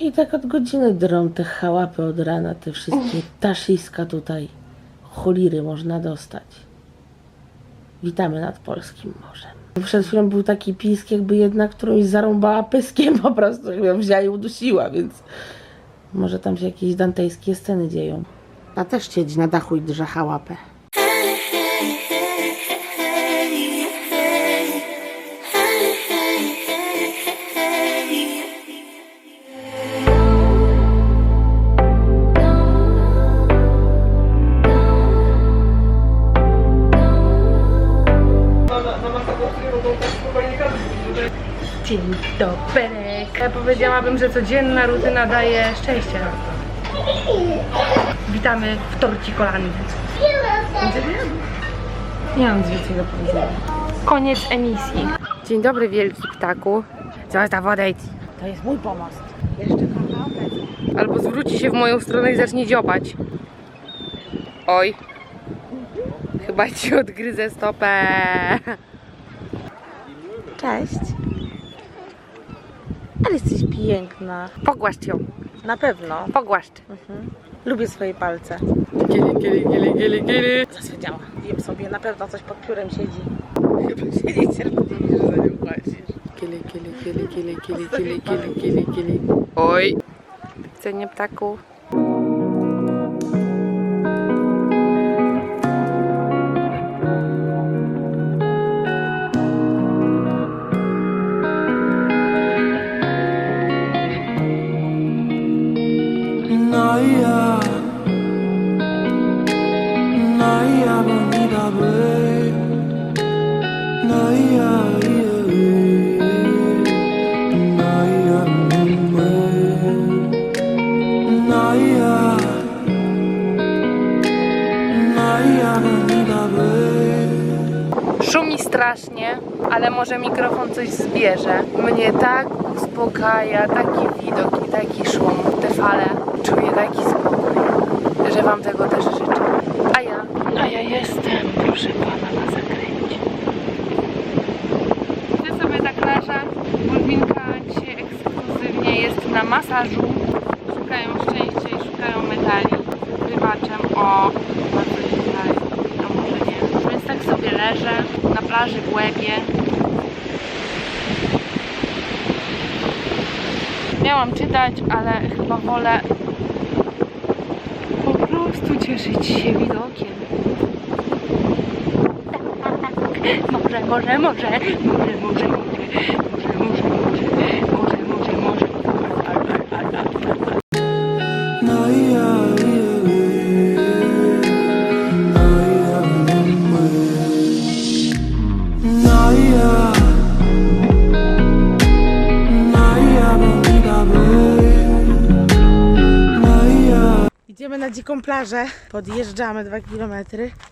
I tak od godziny drą te chałapy od rana, te wszystkie tasziska tutaj. Choliry można dostać. Witamy nad polskim morzem. Przed chwilą był taki pisk, jakby jedna którąś zarąbała pyskiem po prostu, jakby ją wzięła i udusiła, więc może tam się jakieś dantejskie sceny dzieją. A też siedzi na dachu i drze chałapę. Dzień dobry. Powiedziałabym, że codzienna rutyna daje szczęście. Witamy w Torcikolandii. Nie mam nic więcej do powiedzenia. Koniec emisji. Dzień dobry, wielki ptaku. Zostaw odejdź. To jest mój pomost. Jeszcze kawałek. Albo zwróci się w moją stronę i zacznie dziobać. Oj. Chyba ci odgryzę stopę. Cześć. Ale jesteś piękna. Pogłaszcz ją. Na pewno. Pogłaszcz. Lubię swoje palce. Gili, gili, gili, gili, gili. Zaswiedziała. Wiem sobie, na pewno coś pod piórem siedzi. Chyba się nie cierpi, że za nią płacisz. Kili, kili, kili, kili, kili, kili, kili, kili, kili. Oj. Cenię ptaku. Szumi strasznie, ale może mikrofon coś zbierze. Mnie tak uspokaja taki widok i taki szum, te fale. Czuję taki spokój, że Wam tego też życzę. A ja, a ja jestem, proszę Pana, na zakręcie. Ty sobie tak leżę. Ulwinka dzisiaj ekskluzywnie jest na masażu. Szukają szczęścia i szukają metali. Rybaczem o bardzo ciekawe, a może nie. Więc tak sobie leżę na plaży w Łebie. Miałam czytać, ale chyba wolę po prostu cieszyć się widokiem. Może, może, może, może, może, może, może, może, Dziką plażę, podjeżdżamy 2 km.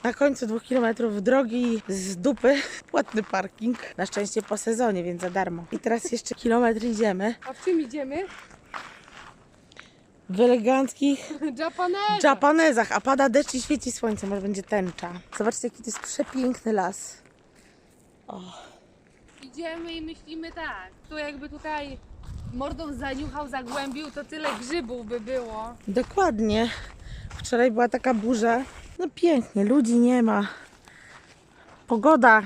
Na końcu 2 km drogi z dupy płatny parking. Na szczęście po sezonie, więc za darmo. I teraz jeszcze kilometr idziemy A w czym idziemy? w eleganckich Japanese! Japanezach, a pada deszcz i świeci słońce, może będzie tęcza. Zobaczcie, jaki to jest przepiękny las. Idziemy i myślimy tak. Tu jakby tutaj mordą zaniuchał, zagłębił, to tyle grzybów by było. Dokładnie. Wczoraj była taka burza. No pięknie, ludzi nie ma. Pogoda.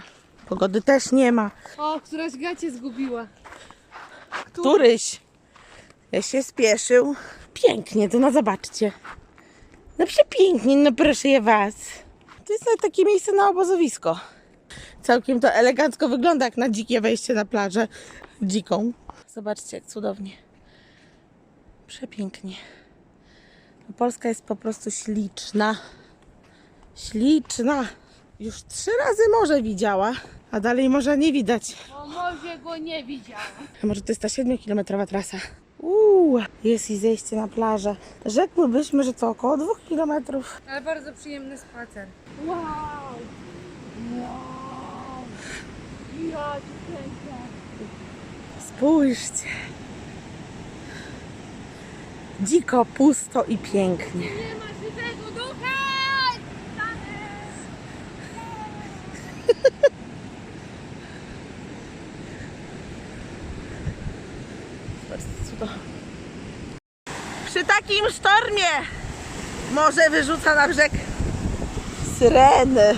Pogody też nie ma. O, któraś gacie zgubiła. Któryś ja się spieszył. Pięknie, to no zobaczcie. No przepięknie, no proszę ja was. To jest takie miejsce na obozowisko. Całkiem to elegancko wygląda jak na dzikie wejście na plażę. Dziką. Zobaczcie jak cudownie. Przepięknie. Polska jest po prostu śliczna. Śliczna. Już trzy razy morze widziała, a dalej morza nie widać. O, może go nie widziałam. A Może to jest ta 7-kilometrowa trasa. Uuu, jest i zejście na plażę. Rzekłybyśmy, że to około 2 kilometrów. Ale bardzo przyjemny spacer. Wow! Wow! Ja tu. Spójrzcie. Dziko, pusto i pięknie. Cudo. takim sztormie morze wyrzuca na brzeg syreny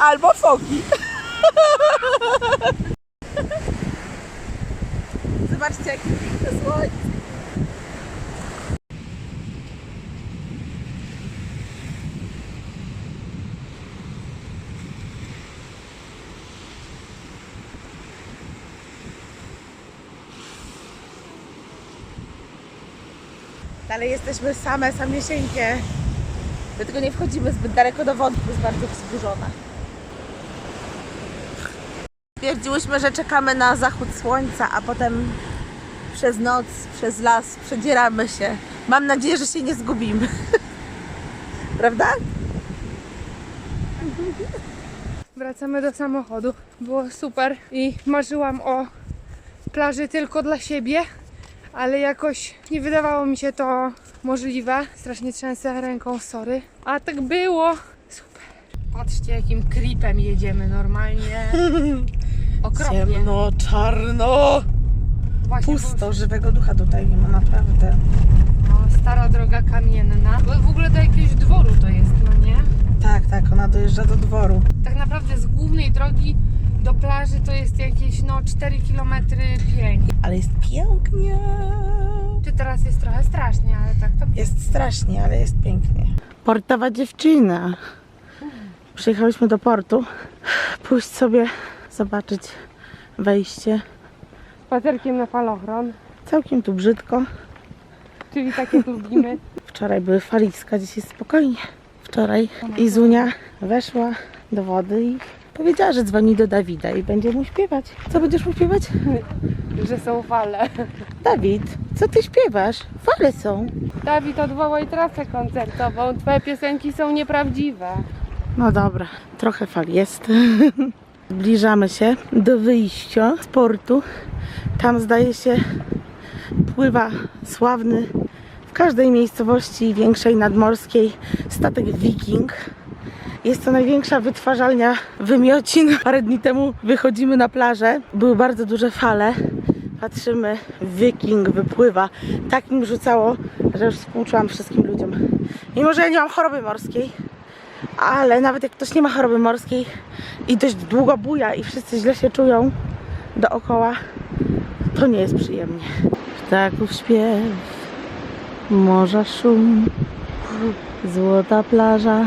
albo foki. Zobaczcie, jak piękne słońce. Dalej jesteśmy same, samiesieńkie. Dlatego nie wchodzimy zbyt daleko do wody, bo jest bardzo wzburzona. Stwierdziłyśmy, że czekamy na zachód słońca, a potem przez noc, przez las przedzieramy się. Mam nadzieję, że się nie zgubimy. Prawda? Wracamy do samochodu. Było super i marzyłam o plaży tylko dla siebie, ale jakoś nie wydawało mi się to możliwe. Strasznie trzęsę ręką, sorry. A tak było. Super. Patrzcie, jakim creepem jedziemy normalnie. Okropnie. Ciemno, czarno, Właśnie, pusto, żywego ducha tutaj nie ma naprawdę. bo- O, stara droga kamienna. Bo w ogóle do jakiegoś dworu to jest, no nie? Tak, tak, ona dojeżdża do dworu. Tak naprawdę z głównej drogi do plaży to jest jakieś no 4 km 5. Ale jest pięknie. Czy teraz jest trochę strasznie, ale tak to Jest strasznie, ale jest pięknie. Portowa dziewczyna. Przyjechałyśmy do portu. Pójść sobie zobaczyć wejście. spacerkiem na falochron, Całkiem tu brzydko. czyli tak jak lubimy. Wczoraj były faliska, dzisiaj spokojnie. Wczoraj Izunia weszła do wody i powiedziała, że dzwoni do Dawida i będzie mu śpiewać. Co będziesz mu śpiewać? że są fale. Dawid, co ty śpiewasz? Fale są. Dawid, odwołaj trasę koncertową. Twoje piosenki są nieprawdziwe. No dobra, trochę fal jest. Zbliżamy się do wyjścia z portu. Tam zdaje się pływa sławny w każdej miejscowości większej nadmorskiej statek Viking. Jest to największa wytwarzalnia wymiocin. Parę dni temu wychodzimy na plażę. Były bardzo duże fale. Patrzymy, Viking wypływa. Tak mi rzucało, że już współczułam wszystkim ludziom. Mimo, że ja nie mam choroby morskiej, ale nawet jak ktoś nie ma choroby morskiej i dość długo buja i wszyscy źle się czują dookoła, to nie jest przyjemnie. Ptaków śpiew, morza szum, złota plaża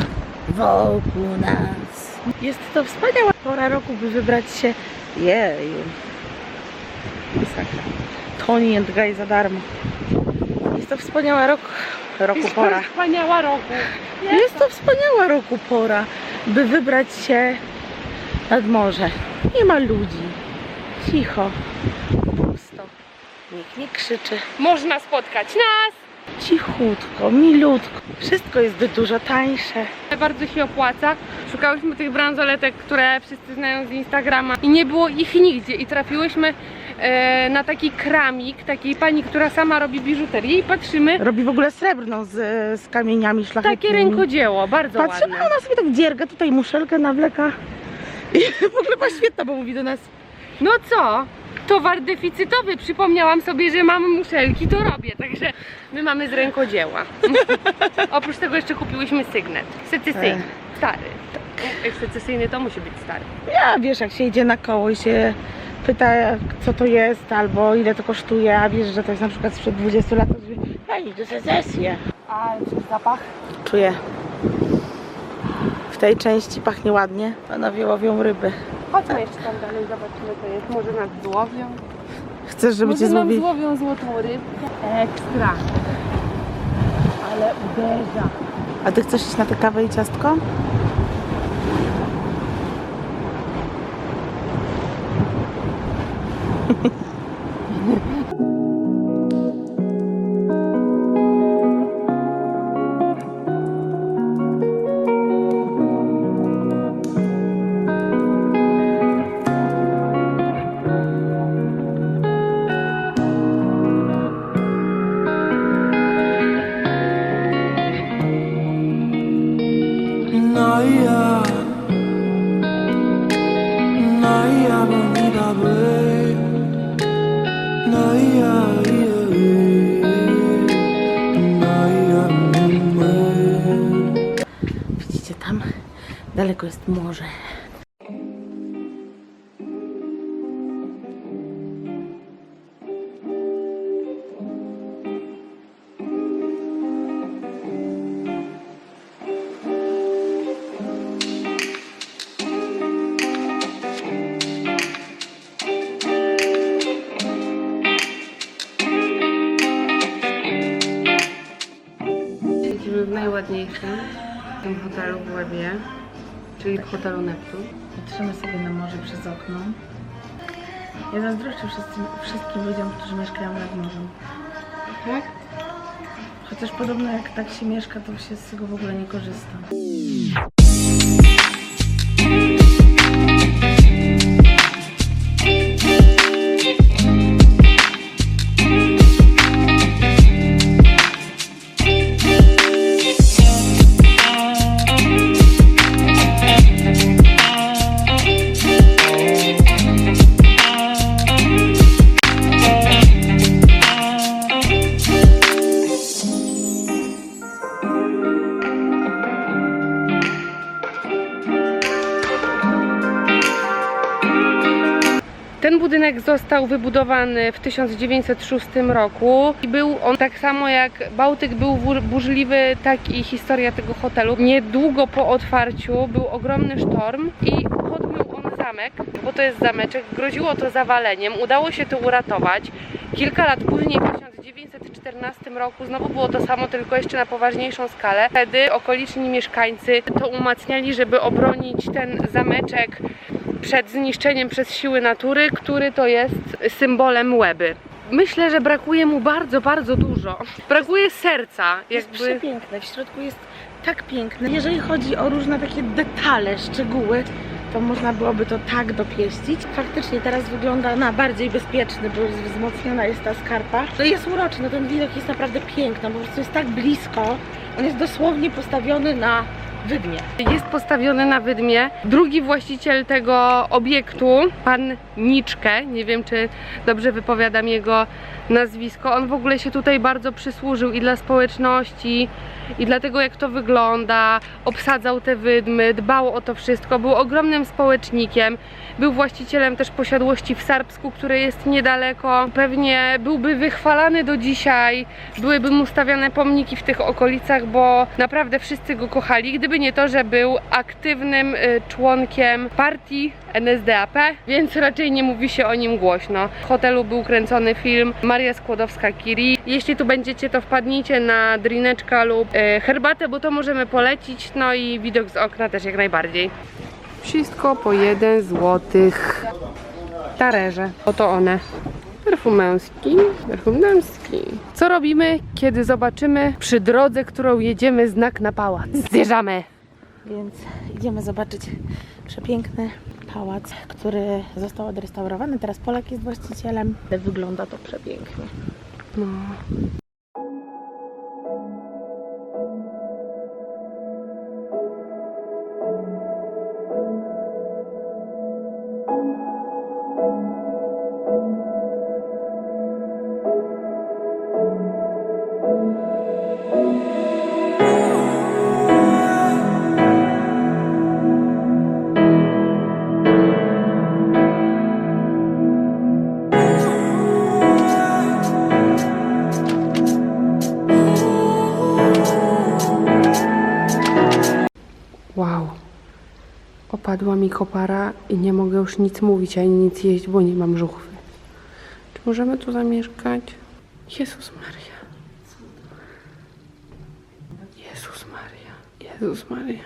wokół nas. Jest to wspaniała pora roku, by wybrać się. Jeju. Masakra. Tony and Guy za darmo. Jest to wspaniała rok, roku pora. Wspaniała roku. Jest to wspaniała roku pora, by wybrać się nad morze. Nie ma ludzi. Cicho. Pusto. Nikt nie krzyczy. Można spotkać nas. Cichutko, milutko. Wszystko jest dużo tańsze. Bardzo się opłaca. Szukałyśmy tych bransoletek, które wszyscy znają z Instagrama i nie było ich nigdzie i trafiłyśmy e, na taki kramik, takiej pani, która sama robi biżuterię i patrzymy, Robi w ogóle srebrną z, z kamieniami szlachetnymi. takie rękodzieło, bardzo Patrzymy, ładne. ona sobie tak dzierga, tutaj muszelkę nawleka. I w ogóle była świetna, bo mówi do nas No co? Towar deficytowy. Przypomniałam sobie, że mamy muszelki, to robię. Także my mamy z rękodzieła. Oprócz tego jeszcze kupiłyśmy sygnet. Secesyjny. Stary. Jak secesyjny to musi być stary. Ja wiesz, jak się idzie na koło i się pyta, co to jest, albo ile to kosztuje, a wiesz, że to jest na przykład sprzed 20 lat, to mówię, hej, to sesja. A zapach? Czuję. W tej części pachnie ładnie. Panowie łowią ryby. Chodźmy jeszcze tam dalej, zobaczymy co jest. Może nas złowią. Chcesz, żeby cię Może nam złowili? złowią złotą rybkę. Ekstra. Ale uderza. A ty chcesz iść na tę kawę i ciastko? Daleko jest Ja zazdroszczę wszystkim, wszystkim ludziom, którzy mieszkają nad morzem. Tak? Chociaż podobno jak tak się mieszka, to się z tego w ogóle nie korzysta. Został wybudowany w 1906 roku i był on tak samo jak Bałtyk był burzliwy, tak i historia tego hotelu. Niedługo po otwarciu był ogromny sztorm i podmył on zamek, bo to jest zameczek, groziło to zawaleniem, udało się to uratować. Kilka lat później, w 1914 roku, znowu było to samo, tylko jeszcze na poważniejszą skalę. Wtedy okoliczni mieszkańcy to umacniali, żeby obronić ten zameczek przed zniszczeniem przez siły natury, który to jest symbolem Łeby. Myślę, że brakuje mu bardzo, bardzo dużo. Brakuje serca. Jest Jakby... przepiękne, w środku jest tak piękne. Jeżeli chodzi o różne takie detale, szczegóły, to można byłoby to tak dopieścić. Faktycznie teraz wygląda na bardziej bezpieczny, bo jest wzmocniona jest ta skarpa. To jest uroczy, no ten widok jest naprawdę piękny, bo po prostu jest tak blisko. On jest dosłownie postawiony na wydmie. Jest postawiony na wydmie. Drugi właściciel tego obiektu, pan Niczkę, nie wiem czy dobrze wypowiadam jego nazwisko, on w ogóle się tutaj bardzo przysłużył i dla społeczności, i dla tego jak to wygląda, obsadzał te wydmy, dbał o to wszystko, był ogromnym społecznikiem, był właścicielem też posiadłości w Sarbsku, które jest niedaleko. Pewnie byłby wychwalany do dzisiaj, byłyby mu stawiane pomniki w tych okolicach, bo naprawdę wszyscy go kochali. Gdyby nie to, że był aktywnym y, członkiem partii NSDAP, więc raczej nie mówi się o nim głośno. W hotelu był kręcony film Maria Skłodowska-Curie. Jeśli tu będziecie, to wpadnijcie na drineczka lub y, herbatę, bo to możemy polecić. No i widok z okna też jak najbardziej. Wszystko po 1 złotych. Talerze. Oto one. Perfum męski, perfum damski. Co robimy, kiedy zobaczymy przy drodze, którą jedziemy, znak na pałac? Zjeżdżamy! Więc idziemy zobaczyć przepiękny pałac, który został odrestaurowany. Teraz Polak jest właścicielem. Wygląda to przepięknie. No. Opadła mi kopara i nie mogę już nic mówić ani nic jeść, bo nie mam żuchwy. Czy możemy tu zamieszkać? Jezus Maria. Jezus Maria. Jezus Maria.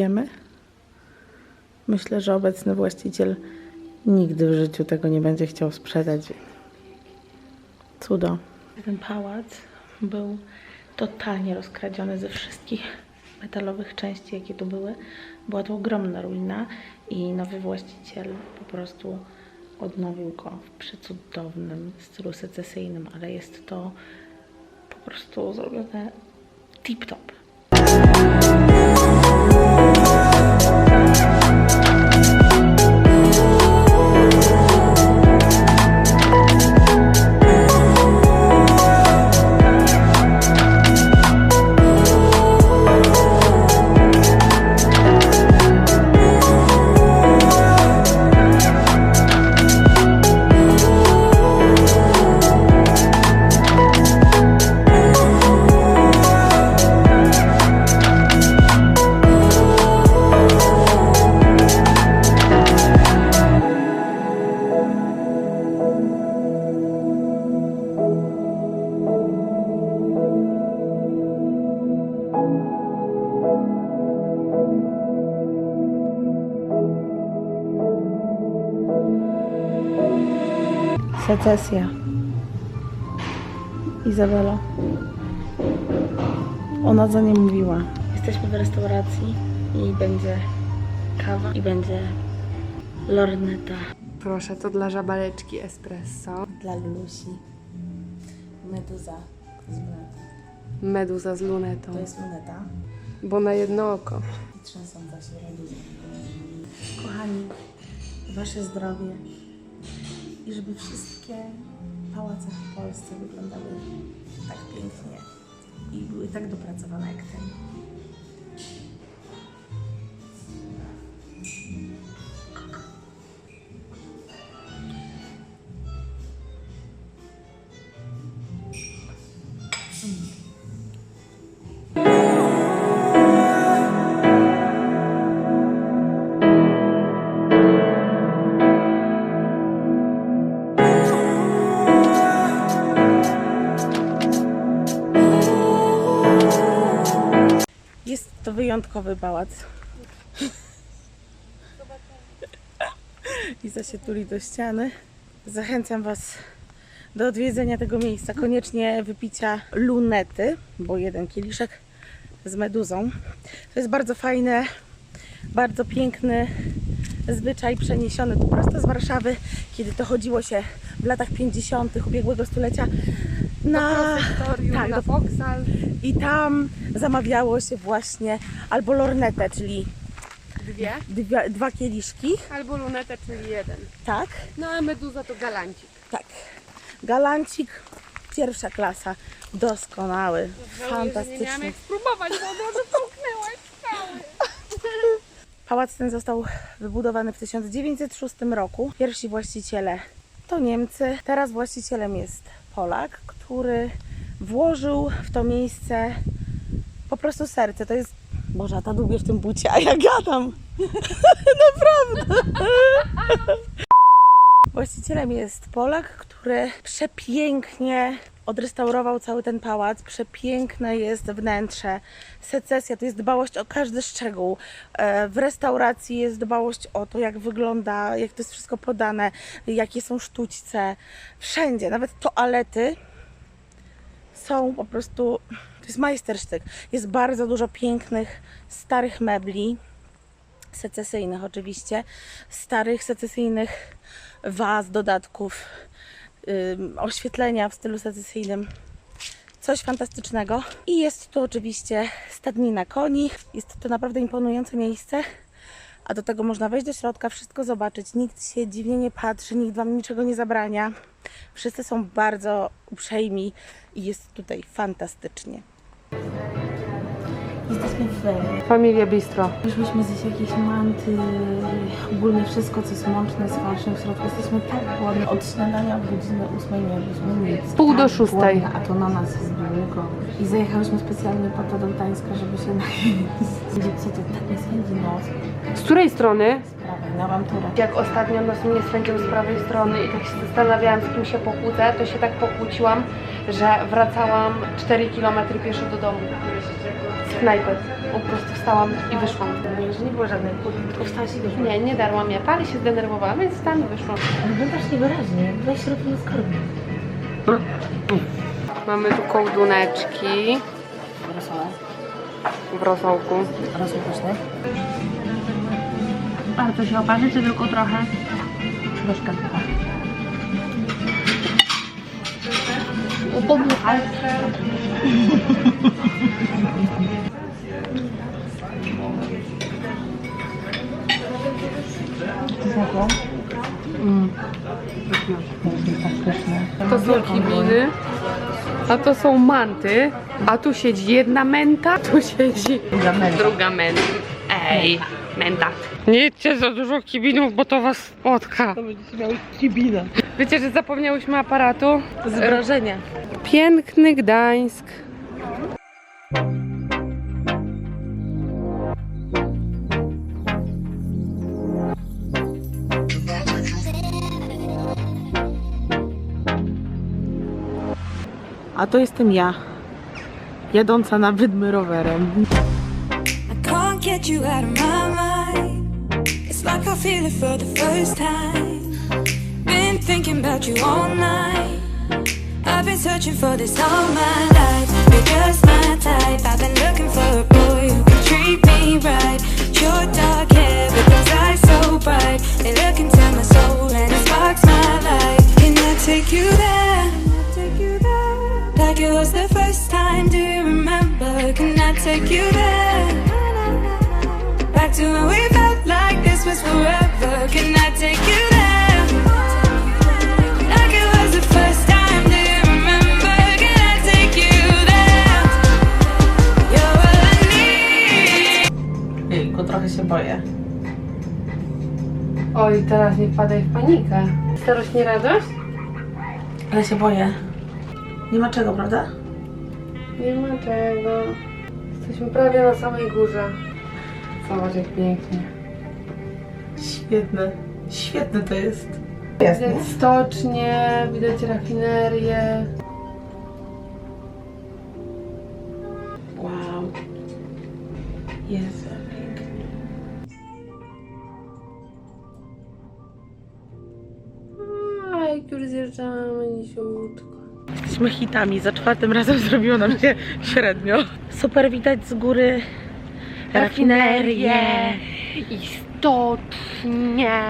Kupujemy. Myślę, że obecny właściciel nigdy w życiu tego nie będzie chciał sprzedać. Cudo. Ten pałac był totalnie rozkradziony ze wszystkich metalowych części, jakie tu były. Była to ogromna ruina i nowy właściciel po prostu odnowił go w przecudownym stylu secesyjnym, ale jest to po prostu zrobione tip-top. Secesja. Izabela. Ona za nie mówiła. Jesteśmy w restauracji i będzie kawa i będzie lorneta Proszę, to dla żabaleczki espresso. dla Lusi. Meduza z lunetą. Meduza z lunetą. To jest luneta Bo na jedno oko. i się meduza. Kochani, wasze zdrowie i żeby wszystkie pałace w Polsce wyglądały tak pięknie i były tak dopracowane jak ten. Jest wyjątkowy pałac. Iza się tuli do ściany. Zachęcam Was do odwiedzenia tego miejsca. Koniecznie wypicia lunety, bo jeden kieliszek z meduzą. To jest bardzo fajne, bardzo piękny zwyczaj przeniesiony tu prosto z Warszawy, kiedy to chodziło się w latach 50. ubiegłego stulecia na, tak, na Foksal. i tam zamawiało się właśnie albo lornetę, czyli Dwie. dwa, dwa kieliszki, Albo lunetę, czyli jeden. tak, No a meduza to galancik. tak. Galancik, pierwsza klasa, doskonały, Nie miałam fantastyczny. jak spróbować, bo od razu połknęłaś cały. Pałac ten został wybudowany w 1906 roku. Pierwsi właściciele to Niemcy. Teraz właścicielem jest Polak, który włożył w to miejsce po prostu serce. To jest. Boże, ta długie w tym bucie, a ja gadam. Naprawdę. Właścicielem jest Polak, który przepięknie odrestaurował cały ten pałac. Przepiękne jest wnętrze. Secesja to jest dbałość o każdy szczegół. E, W restauracji jest dbałość o to, jak wygląda, jak to jest wszystko podane, jakie są sztućce. Wszędzie, nawet toalety są po prostu. To jest majstersztyk. Jest bardzo dużo pięknych, starych mebli secesyjnych oczywiście, starych secesyjnych waz, dodatków, ym, oświetlenia w stylu secesyjnym. Coś fantastycznego. I jest tu oczywiście stadnina koni. Jest to naprawdę imponujące miejsce. A do tego można wejść do środka, wszystko zobaczyć. Nikt się dziwnie nie patrzy, nikt Wam niczego nie zabrania. Wszyscy są bardzo uprzejmi i jest tutaj fantastycznie. Jesteśmy w Familia Bistro. Wyszłyśmy zjeść jakieś manty, ogólnie wszystko, co jest łączne z w środku. Jesteśmy tak głodni. Od śniadania od godziny 8 nie jedliśmy nic. Pół do Tak szóstej. A to na nas jest długo. I zajechałyśmy specjalnie po to do Gdańska, żeby się najeść. Co to tak nie spędzi nos? Z której strony? Na awanturę. Jak ostatnio nos mnie spędził z prawej strony i tak się zastanawiałam, z kim się pokłócę, to się tak pokłóciłam, że wracałam 4 km pieszo do domu. Knajpy. Po prostu wstałam i wyszłam. Że nie było żadnej tylko wstałaś i wyszła. Nie, nie darłam ja, ale się zdenerwowałam, więc wstałam i wyszłam. Ale wyglądasz niewyraźnie, weź środku na skarbie. Mamy tu kołduneczki. Rosołek. w rosołku. Rozumiem, Bardzo się oparzy, czy tylko trochę? Troszkę trochę. Upodmuchaj. To są kibiny, a to są manty, a tu siedzi jedna menta, tu siedzi Druga męża. druga menta. Ej, menta. Nie jedźcie za dużo kibinów, bo to was spotka. To będziecie miały kibina. Wiecie, że zapomniałyśmy aparatu? Z wrażenia. Piękny Gdańsk. A to jestem ja, jadąca na wydmy rowerem. I've been searching for this all my life. You're just my type. I've been looking for a boy who can treat me right. Your dark hair, but those eyes so bright. They look into my soul and it sparks my life. Can I take you there? Take you there? Like it was the first time. Do you remember? Can I take you there? Back to when we felt like this was forever. Can I take you there? Like it was the first time. Do you remember? Can I take you there? You're all I need. Jejku, trochę się boję. Oj, teraz nie wpadaj w panikę. Starość nie radość? Ale się boję. Nie ma czego, prawda? Nie ma czego. Jesteśmy prawie na samej górze. Zobacz jak pięknie. Świetne. Świetne to jest. Jest, nie? Widać stocznie, widać rafinerię. Wow. Jest pięknie. A jak już zjeżdżamy nisiutko. Jesteśmy hitami, za czwartym razem zrobiło nam się średnio. Super widać z góry rafinerię. i stocznie.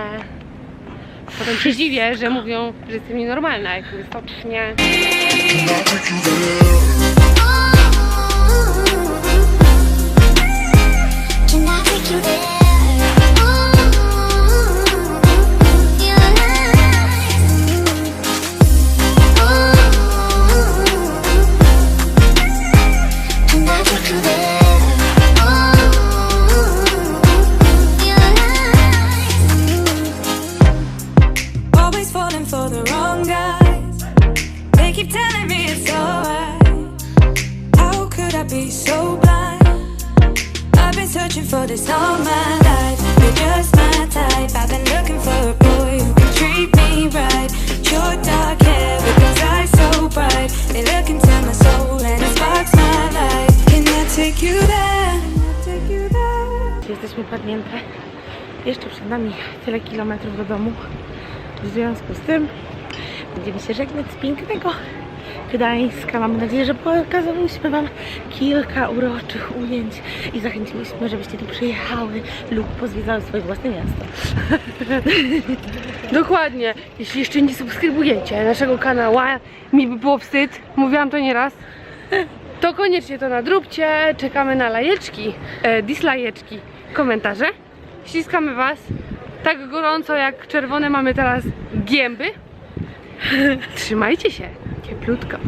Potem się dziwię, że mówią, że jestem nienormalna, jak mówię stocznie. Be so blind? I've been searching for this all my life. You're just my type. I've been looking for a boy who can treat me right. Your dark hair, with those eyes so bright. They look into my soul and it sparks my life. Can I take you there? Jesteśmy padnięte. Jeszcze przed nami tyle kilometrów do domu. W związku z tym będziemy się żegnać z pięknego Gdańska. Mamy nadzieję, że pokazałyśmy Wam kilka uroczych ujęć i zachęciliśmy, żebyście tu przyjechały lub pozwiedzały swoje własne miasto. Dokładnie. Jeśli jeszcze nie subskrybujecie naszego kanału, mi by było wstyd, mówiłam to nieraz, to koniecznie to nadróbcie. Czekamy na lajeczki, e, dislajeczki, komentarze. Ściskamy Was tak gorąco jak czerwone mamy teraz gęby. Trzymajcie się. Cieplutko.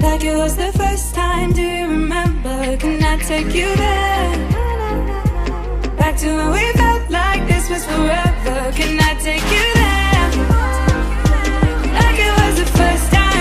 Like it was the first time, do you remember? Can I take you there? Back to when we felt like this was forever. Can I take you there? Like it was the first time.